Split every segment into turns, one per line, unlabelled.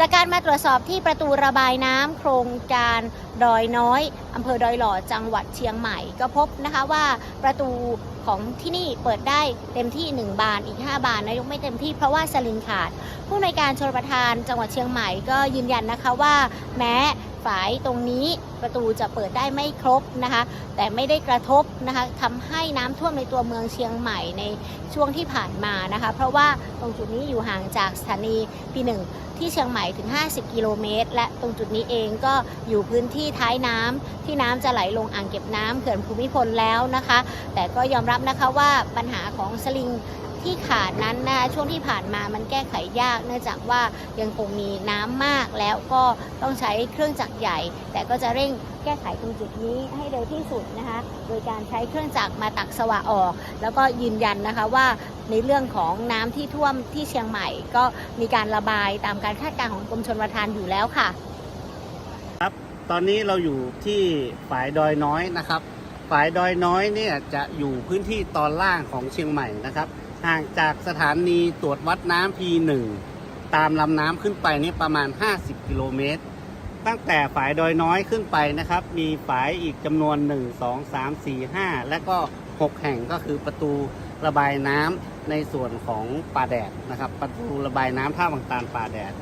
จากการมาตรวจสอบที่ประตูระบายน้ำโครงการดอยน้อยอำเภอดอยหล่อจังหวัดเชียงใหม่ ก็พบนะคะว่าประตูของที่นี่เปิดได้เต็มที่ 1 บานอีก 5 บานนายกไม่เต็มที่เพราะว่าสลิงขาด ผู้ในการชลประทานจังหวัดเชียงใหม่ก็ยืนยันนะคะว่า แม้ฝายตรงนี้ ประตูจะเปิดได้ไม่ครบนะคะ แต่ไม่ได้กระทบนะคะทำให้น้ำท่วมในตัวเมืองเชียงใหม่ในช่วงที่ผ่านมานะคะ เพราะว่าตรงจุดนี้อยู่ห่างจากสถานีปีหนึ่งที่เชียงใหม่ถึง 50 กิโลเมตร และตรงจุดนี้เองก็อยู่พื้นที่ท้ายน้ำที่น้ำจะไหลลงอ่างเก็บน้ำเขื่อนภูมิพลแล้วนะคะ แต่ก็ยอมรับนะคะว่าปัญหาของสลิง ที่ขาดนั้นนะช่วงที่ผ่านมามันแก้ไขยาก เนื่องจากว่ายังคงมีน้ำมากแล้วก็ต้องใช้เครื่องจักรใหญ่ แต่ก็จะเร่งแก้ไขตรงจุดนี้ให้เร็วที่สุดนะคะโดยการใช้เครื่องจักรมาตักสวะออก แล้วก็ยืนยันนะคะว่าในเรื่องของน้ำที่ท่วมที่เชียงใหม่ ก็มีการระบายตามการคาดการณ์ของกรมชลประทานอยู่แล้วค่ะ ครับ
ตอนนี้เราอยู่ที่ฝายดอยน้อยนะครับ ฝายดอยน้อยเนี่ยจะอยู่พื้นที่ตอนล่างของเชียงใหม่นะครับห่างจากสถานีตรวจวัดน้ำ P1 ตามลำน้ำขึ้นไปนี่ประมาณ 50 กิโลเมตร ตั้งแต่ฝายดอยน้อยขึ้นไปนะครับ มีฝายอีกจำนวน 1 2 3 4 5 และก็ 6 แห่งก็คือประตูระบายน้ำในส่วนของป่าแดดนะครับ ประตูระบายน้ำท่าบางตาลป่าแดด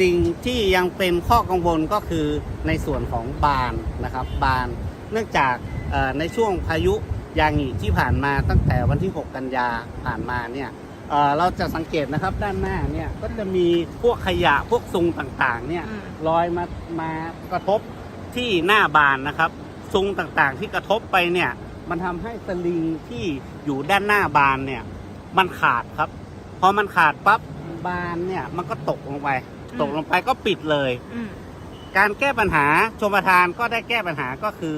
สิ่งที่ยังเป็นข้อกังวลก็คือในส่วนของบานนะครับบาน เนื่องจากเอ่อในช่วงพายุยางิที่ผ่านมาตั้งแต่วันที่ 6 กันยาผ่านมาเนี่ยเอ่อเราจะสังเกตนะครับด้านหน้าเนี่ยก็จะมีพวกขยะพวกซุงต่างๆเนี่ย
อืม
ลอยมามากระทบที่หน้าบานนะครับซุงต่างๆที่กระทบไปเนี่ยมันทำให้สลิงที่อยู่ด้านหน้าบานเนี่ยมันขาดครับ พอมันขาดปั๊บบานเนี่ยมันก็ตกลงไป ตกลงไปก็ปิดเลย
อืม
การแก้ปัญหาชมประทานก็ได้แก้ปัญหาก็คือ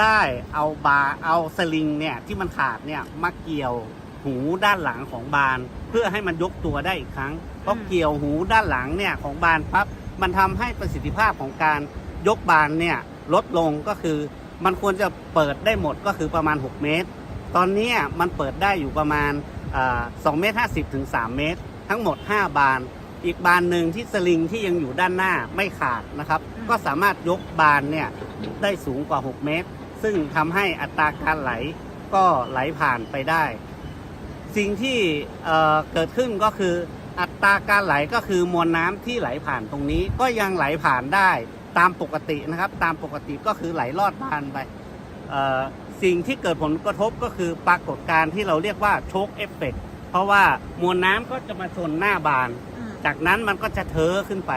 ได้เอาบาเอาสลิงเนี่ยที่มันขาดเนี่ยมาเกี่ยวหูด้านหลังของบาน เพื่อให้มันยกตัวได้อีกครั้งเพราะ
อืม
เกี่ยวหูด้านหลังเนี่ยของบานปั๊บมันทำให้ประสิทธิภาพของการยกบานเนี่ยลดลงก็คือ มันควรจะเปิดได้หมดก็คือประมาณ 6 เมตร ตอนเนี้ยมันเปิดได้อยู่ประมาณสองเมตรห้าสิบถึงสามเมตร ทั้งหมด 5 บาน อีกบานหนึ่งที่สลิงที่ยังอยู่ด้านหน้าไม่ขาดนะครับ
อืม
ก็สามารถยกบานเนี่ยได้สูงกว่า 6 เมตร ซึ่งทำให้อัตราการไหลก็ไหลผ่านไปได้ สิ่งที่เอ่อเกิดขึ้นก็คืออัตราการไหลก็คือมวลน้ำที่ไหลผ่านตรงนี้ ก็ยังไหลผ่านได้ตามปกตินะครับ ตามปกติก็คือไหลลอดบานไปเอ่อสิ่งที่เกิดผลกระทบก็คือปรากฏการณ์ที่เราเรียกว่าโชคเอฟเฟกเพราะว่ามวลน้ำก็จะมาชนหน้าบาน
อืม
จากนั้นมันก็จะเทอขึ้นไป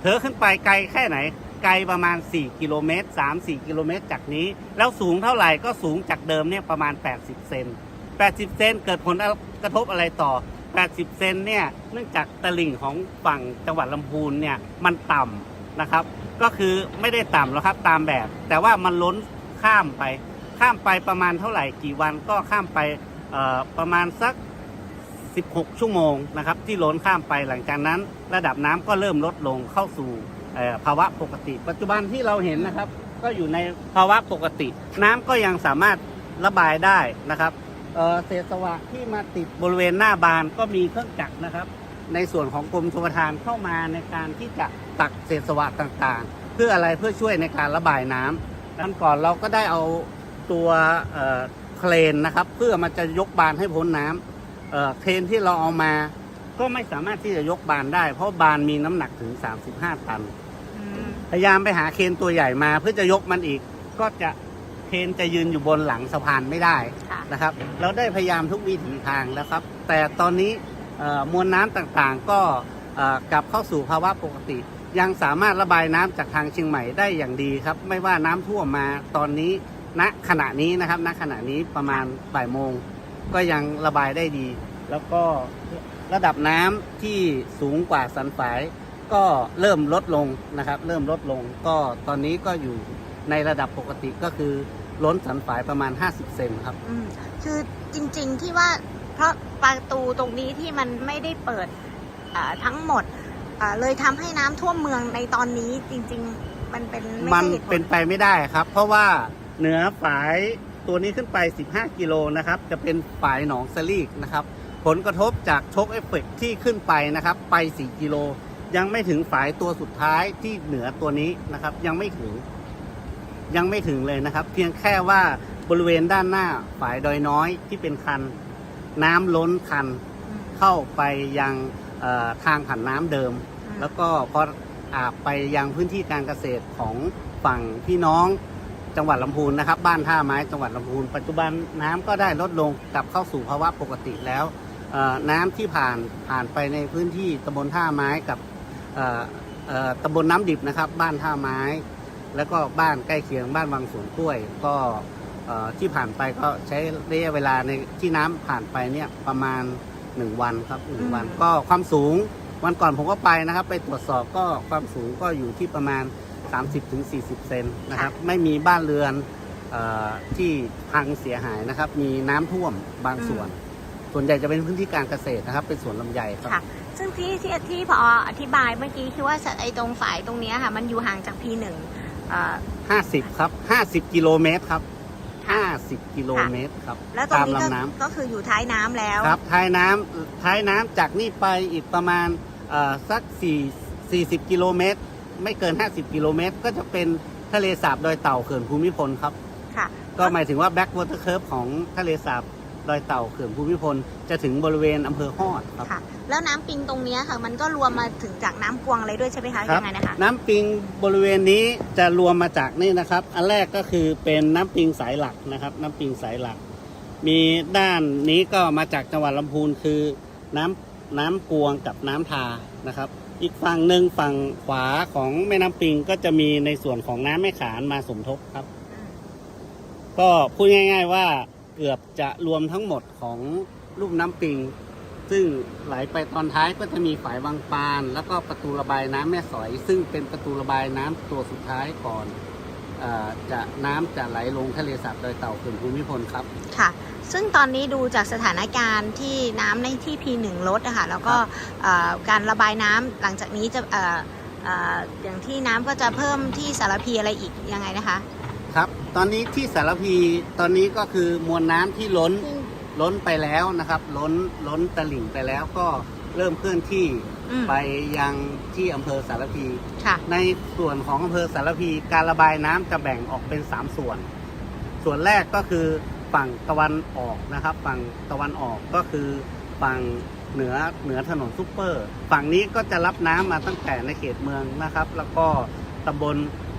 เทอขึ้นไปไกลแค่ไหน ไกลประมาณ 4 กิโลเมตร 3-4 กิโลเมตรจากนี้ แล้วสูงเท่าไหร่ก็สูงจากเดิมเนี่ยประมาณ 80 เซน 80 เซนเกิดผลกระทบอะไรต่อ 80 เซนเนี่ยเนื่องจากตลิ่งของฝั่งจังหวัดลำพูนเนี่ยมันต่ำนะครับ ก็คือไม่ได้ต่ำหรอกครับตามแบบ แต่ว่ามันล้นข้ามไป ข้ามไปประมาณเท่าไหร่กี่วันก็ข้ามไปประมาณสัก 16 ชั่วโมงนะครับที่ล้นข้ามไปหลังจากนั้น ระดับน้ำก็เริ่มลดลงเข้าสู่ภาวะปกติ ปัจจุบันที่เราเห็นนะครับ ก็อยู่ในภาวะปกติ น้ำก็ยังสามารถระบายได้นะครับเเศษสวะที่มาติดบริเวณหน้าบานก็มีเครื่องจักรนะครับ ในส่วนของกรมชลประทานเข้ามาในการที่จะตักเศษสวะต่างๆ เพื่ออะไรเพื่อช่วยในการระบายน้ำนั้นก่อนเราก็ได้เอาตัวเเครนนะครับ เพื่อมันจะยกบานให้พ้นน้ำ เอ่อเครนที่เราเอามา ก็ไม่สามารถที่จะยกบานได้ เพราะบานมีน้ำหนักถึง 35 ตัน
อืม
พยายามไปหาเครนตัวใหญ่มาเพื่อจะยกมันอีก ก็จะเครนจะยืนอยู่บนหลังสะพานไม่ได้
ค่ะ
นะครับ เราได้พยายามทุกวิถีทางแล้วครับ แต่ตอนนี้เอ่อมวลน้ำต่างๆก็เอ่อกลับเข้าสู่ภาวะปกติ ยังสามารถระบายน้ำจากทางเชียงใหม่ได้อย่างดีครับ ไม่ว่าน้ำท่วมมาตอนนี้ณขณะนี้นะครับณขณะนี้ประมาณบ่ายโมง ก็ยังระบายได้ดี แล้วก็ระดับน้ำที่สูงกว่าสันฝาย ก็เริ่มลดลงนะครับ เริ่มลดลง ก็ตอนนี้ก็อยู่ในระดับปกติก็คือล้นสันฝายประมาณ 50 เซนครับ
อืมคือจริงๆที่ว่าเพราะประตูตรงนี้ที่มันไม่ได้เปิดอ่าทั้งหมดอ่าเลยทำให้น้ำท่วมเมืองในตอนนี้จริง ๆ มันเป็นไม่
มัน
ใช่เหตุผ
เป็
ล
นไปไม่ได้ครับ เพราะว่าเหนือฝาย ตัวนี้ขึ้นไป 15 กิโลนะครับ จะเป็นฝายหนองสลีกนะครับ ผลกระทบจากโชคเอฟเฟกต์ที่ขึ้นไปนะครับ ไป 4 กิโล ยังไม่ถึงฝายตัวสุดท้ายที่เหนือตัวนี้นะครับ ยังไม่ถึง ยังไม่ถึงเลยนะครับ เพียงแค่ว่าบริเวณด้านหน้าฝายดอยน้อยที่เป็นคัน น้ำล้นคัน เข้าไปยังเอ่อทางผ่านน้ำเดิม แล้วก็พออาบไปยังพื้นที่การเกษตรของฝั่งพี่น้อง จังหวัดลำพูนนะครับ บ้านท่าไม้จังหวัดลำพูน ปัจจุบันน้ำก็ได้ลดลงกลับเข้าสู่ภาวะปกติแล้วเอ่อน้ำที่ผ่านผ่านไปในพื้นที่ตำบลท่าไม้กับเอ่อเอ่อตำบลน้ำดิบนะครับ บ้านท่าไม้ แล้วก็บ้านใกล้เคียงบ้านวังสวนกล้วย ก็เอ่อที่ผ่านไปก็ใช้ระยะเวลาในที่น้ำผ่านไปเนี่ยประมาณ 1 วันครับหนึ่งวัน
อืม
ก็ความสูงวันก่อนผมก็ไปนะครับ ไปตรวจสอบก็ความสูงก็อยู่ที่ประมาณ 30-40 เซนนะครับ ไม่มีบ้านเรือนเออที่พังเสียหายนะครับ มีน้ำท่วมบางส่วน ส่วนใหญ่จะเป็นพื้นที่การเกษตรนะครับ เป็นสวนลำไยครับ
ค่ะ ซึ่งที่ที่ที่พออธิบายเมื่อกี้คือว่าไอ้ตรงฝายตรงเนี้ยค่ะ มันอยู่ห่างจาก P1 เอ่อ
50 ครับ 50 กิโลเมตรครับ 50 กิโลเมตรครับ
แล้วตรง
ตาม
นี้ก็
ลำน้ำ
ก็คืออยู่ท้ายน้ำแล้ว
ครับท้ายน้ำท้ายน้ำจากนี่ไปอีกประมาณเอ่อสัก4 40 กิโลเมตร ไม่เกิน 50 กิโลเมตร ก็จะเป็นทะเลสาบดอยเต่าเขื่อนภูมิพลครับ
ค่ะ
ก็หมายถึงว่าแบ็กวอเตอร์เคิร์ฟของทะเลสาบดอยเต่าเขื่อนภูมิพล จะถึงบริเวณอำเภอฮอดครับ
ค่ะ แล้วน้ำปิงตรงเนี้ยค่ะ มันก็รวมมาถึงจากน้ำกวงอะไรด้วยใช่ไหมคะ
ครับ
ยังไงนะคะ
น้ำปิงบริเวณนี้จะรวมมาจากนี่นะครับ อันแรกก็คือเป็นน้ำปิงสายหลักนะครับ น้ำปิงสายหลัก มีด้านนี้ก็มาจากจังหวัดลำพูนคือน้ำน้ำกวงกับน้ำทานะครับ อีกฝั่งหนึ่งฝั่งขวาของแม่น้ำปิงก็จะมีในส่วนของน้ำแม่ขานมาสมทบครับ ก็พูดง่าย ๆว่าเกือบจะรวมทั้งหมดของลูกน้ำปิง ซึ่งไหลไปตอนท้ายก็จะมีฝายบางปาน แล้วก็ประตูระบายน้ำแม่สอย ซึ่งเป็นประตูระบายน้ำตัวสุดท้ายก่อนเออจะน้ำจะไหลลงทะเลสาบดอยเต่าเขื่อนภูมิพลครับ
ค่ะ ซึ่งตอนนี้ดูจากสถานการณ์ที่น้ำในที่ P1 ลดนะคะแล้วก็
ครับ
เอ่อการระบายน้ำหลังจากนี้จะเอ่อเอ่ออย่างที่น้ำก็จะเพิ่มที่สารพีอะไรอีกยังไงนะคะ
ครับ ตอนนี้ที่สารพีตอนนี้ก็คือมวลน้ำที่ล้นล้นไปแล้วนะครับ ล้นล้นตลิ่งไปแล้วก็เริ่มเคลื่อนที่
อืม
ไปยังที่อำเภอสารพี
ค่ะ
ในส่วนของอำเภอสารพีการระบายน้ำจะแบ่งออกเป็น 3 ส่วน ส่วนแรกก็คือ ฝั่งตะวันออกนะครับ ฝั่งตะวันออกก็คือฝั่งเหนือเหนือถนนซุปเปอร์ ฝั่งนี้ก็จะรับน้ำมาตั้งแต่ในเขตเมืองนะครับ แล้วก็ตำบล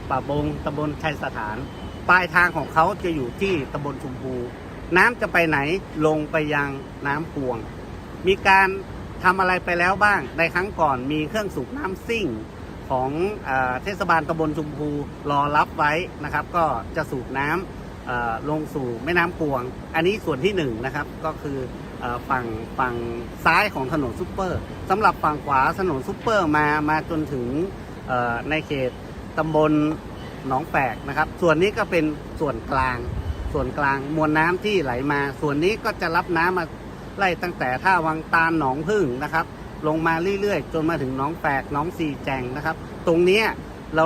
ป่าบงตำบลชัยสถาน ปลายทางของเขาจะอยู่ที่ตำบลชุมพู น้ำจะไปไหนลงไปยังน้ำพวง มีการทำอะไรไปแล้วบ้าง ในครั้งก่อนมีเครื่องสูบน้ำซิ่งของเอเทศบาลตำบลชุมพูรอรับไว้นะครับ ก็จะสูบน้ำเอ่อ ลงสู่แม่น้ำกวง อันนี้ส่วนที่หนึ่งนะครับก็คือฝั่งฝั่งซ้ายของถนนซุปเปอร์สำหรับฝั่งขวาถนนซุปเปอร์มามาจนถึงในเขตตำบลหนองแฝกนะครับ ส่วนนี้ก็เป็นส่วนกลาง ส่วนกลางมวลน้ำที่ไหลมา ส่วนนี้ก็จะรับน้ำมาไล่ตั้งแต่ท่าวังตาลหนองพึ่งนะครับ ลงมาเรื่อยๆ จนมาถึงหนองแฝกหนองสีแจงนะครับ ตรงนี้เรา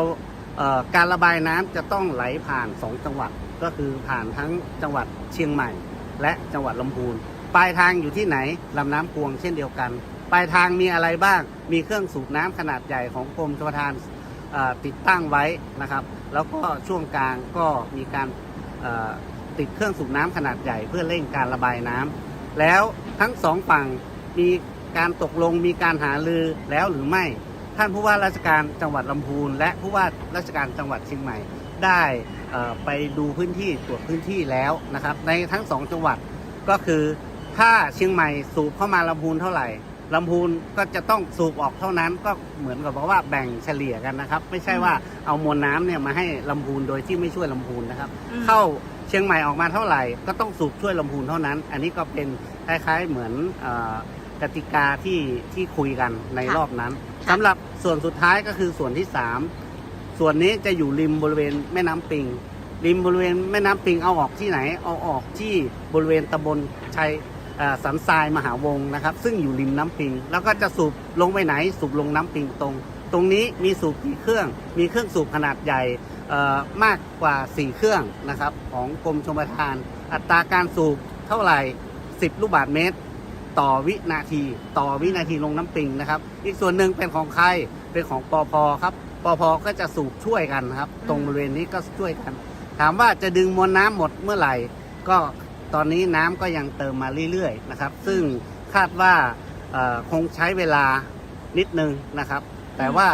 การระบายน้ำจะต้องไหลผ่าน 2 จังหวัด ก็คือผ่านทั้งจังหวัดเชียงใหม่ และจังหวัดลำพูน ปลายทางอยู่ที่ไหนลำน้ำพวงเช่นเดียวกัน ปลายทางมีอะไรบ้าง มีเครื่องสูบน้ำขนาดใหญ่ของกรมชลประทานติดตั้งไว้นะครับ แล้วก็ช่วงกลางก็มีการติดเครื่องสูบน้ำขนาดใหญ่เพื่อเร่งการระบายน้ำแล้วทั้งสองฝั่งมีการตกลงมีการหารือแล้วหรือไม่ ท่านผู้ว่าราชการจังหวัดลำพูน และผู้ว่าราชการจังหวัดเชียงใหม่ได้ ไปดูพื้นที่ตรวจพื้นที่แล้วนะครับ ในทั้งสองจังหวัดก็คือถ้าเชียงใหม่สูบเข้ามาลำพูนเท่าไหร่ลำพูนก็จะต้องสูบออกเท่านั้นก็เหมือนกับว่าแบ่งเฉลี่ยกันนะครับ ไม่ใช่ว่าเอามวลน้ำเนี่ยมาให้ลำพูนโดยที่ไม่ช่วยลำพูนนะครับ
อืม
เข้าเชียงใหม่ออกมาเท่าไหร่ก็ต้องสูบช่วยลำพูนเท่านั้น อันนี้ก็เป็นคล้ายๆเหมือนเออกติกาที่ที่คุยกันใน
ค่ะ
รอบนั้น
ค่ะ
สำหรับส่วนสุดท้ายก็คือส่วนที่สาม ส่วนนี้จะอยู่ริมบริเวณแม่น้ำปิง ริมบริเวณแม่น้ำปิงเอาออกที่ไหน เอาออกที่บริเวณตำบลชัยสันทรายมหาวงศ์นะครับ ซึ่งอยู่ริมน้ำปิง แล้วก็จะสูบลงไปไหน สูบลงน้ำปิงตรง ตรงนี้มีสูบกี่เครื่อง มีเครื่องสูบขนาดใหญ่มากกว่า 4 เครื่องนะครับ ของกรมชลประทาน อัตราการสูบเท่าไหร่ 10 ลูกบาทเมตร ต่อวินาที ต่อวินาทีลงน้ำปิงนะครับ อีกส่วนหนึ่งเป็นของใคร เป็นของปอพครับ ปอพก็จะสูบช่วยกันครับ ตรงบริเวณนี้ก็ช่วยกัน ถามว่าจะดึงมวลน้ำหมดเมื่อไหร่ ก็ตอนนี้น้ำก็ยังเติมมาเรื่อยๆนะครับ ซึ่งคาดว่าเอ่อคงใช้เวลานิดนึงนะครับ แต่ว่า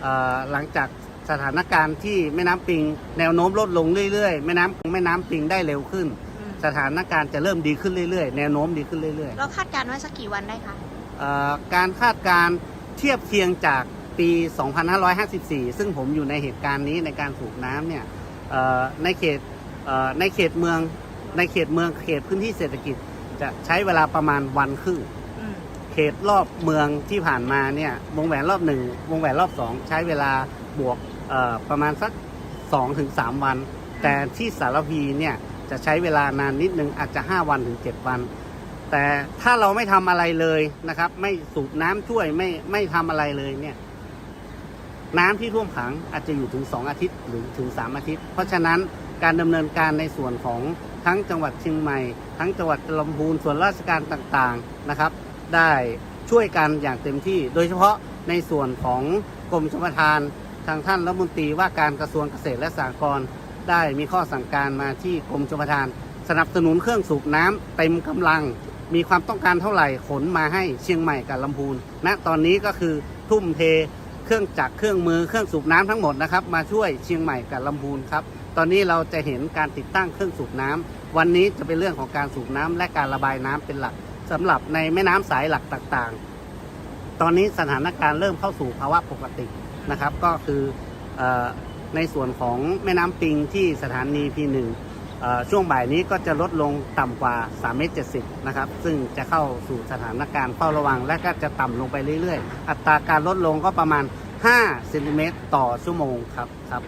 เอ่อหลังจากสถานการณ์ที่แม่น้ำปิง แนวโน้มลดลงเรื่อยๆ แม่น้ำแม่น้ำปิงได้เร็วขึ้น
อืม
สถานการณ์จะเริ่มดีขึ้นเรื่อยๆ แนวโน้มดีขึ้นเรื่อย
เราคาดการณ์ไว้สักกี่วันได้คะ
ๆเอ่อการคาดการณ์เทียบเคียงจาก ปี 2554 ซึ่งผมอยู่ในเหตุการณ์นี้ในการสูบน้ำเนี่ยเอ่อในเขตเอ่อในเขตเมืองในเขตเมืองเขตพื้นที่เศรษฐกิจจะใช้เวลาประมาณวันครึ่ง
อืม
เขตรอบเมืองที่ผ่านมาเนี่ยวงแหวนรอบหนึ่งวงแหวนรอบสองใช้เวลาบวกเอ่อประมาณสัก2ถึง3วัน แต่ที่สารพีเนี่ยจะใช้เวลานานนิดนึงอาจจะ 5 วันถึง 7 วัน แต่ถ้าเราไม่ทำอะไรเลยนะครับ ไม่สูบน้ำช่วยไม่ไม่ทำอะไรเลยเนี่ย น้ำที่ท่วมขังอาจจะอยู่ถึง 2 อาทิตย์หรือถึง 3 อาทิตย์ เพราะฉะนั้นการดำเนินการในส่วนของทั้งจังหวัดเชียงใหม่ ทั้งจังหวัดลำพูนส่วนราชการต่างๆนะครับ ได้ช่วยกันอย่างเต็มที่ โดยเฉพาะในส่วนของกรมชลประทานทางท่านรัฐมนตรีว่าการกระทรวงเกษตรและสหกรณ์ได้มีข้อสั่งการมาที่กรมชลประทาน สนับสนุนเครื่องสูบน้ำเต็มกำลัง มีความต้องการเท่าไหร่ขนมาให้เชียงใหม่กับลำพูนณตอนนี้ก็คือทุ่มเท เครื่องจักรเครื่องมือเครื่องสูบน้ำทั้งหมดนะครับมาช่วยเชียงใหม่กับลำพูนครับตอนนี้เราจะเห็นการติดตั้งเครื่องสูบน้ำวันนี้จะเป็นเรื่องของการสูบน้ำและการระบายน้ำเป็นหลักสำหรับในแม่น้ำสายหลักต่างๆ ตอนนี้สถานการณ์เริ่มเข้าสู่ภาวะปกตินะครับ ก็คือออในส่วนของแม่น้ำปิงที่สถานี P1 เอ่อ ช่วงบ่ายนี้ก็จะลดลงต่ำกว่า3เมตร70นะครับ ซึ่งจะเข้าสู่สถานการณ์เฝ้าระวัง และก็จะต่ำลงไปเรื่อยๆ อัตราการลดลงก็ประมาณ5เซนติเมตรต่อชั่วโมงครับครับ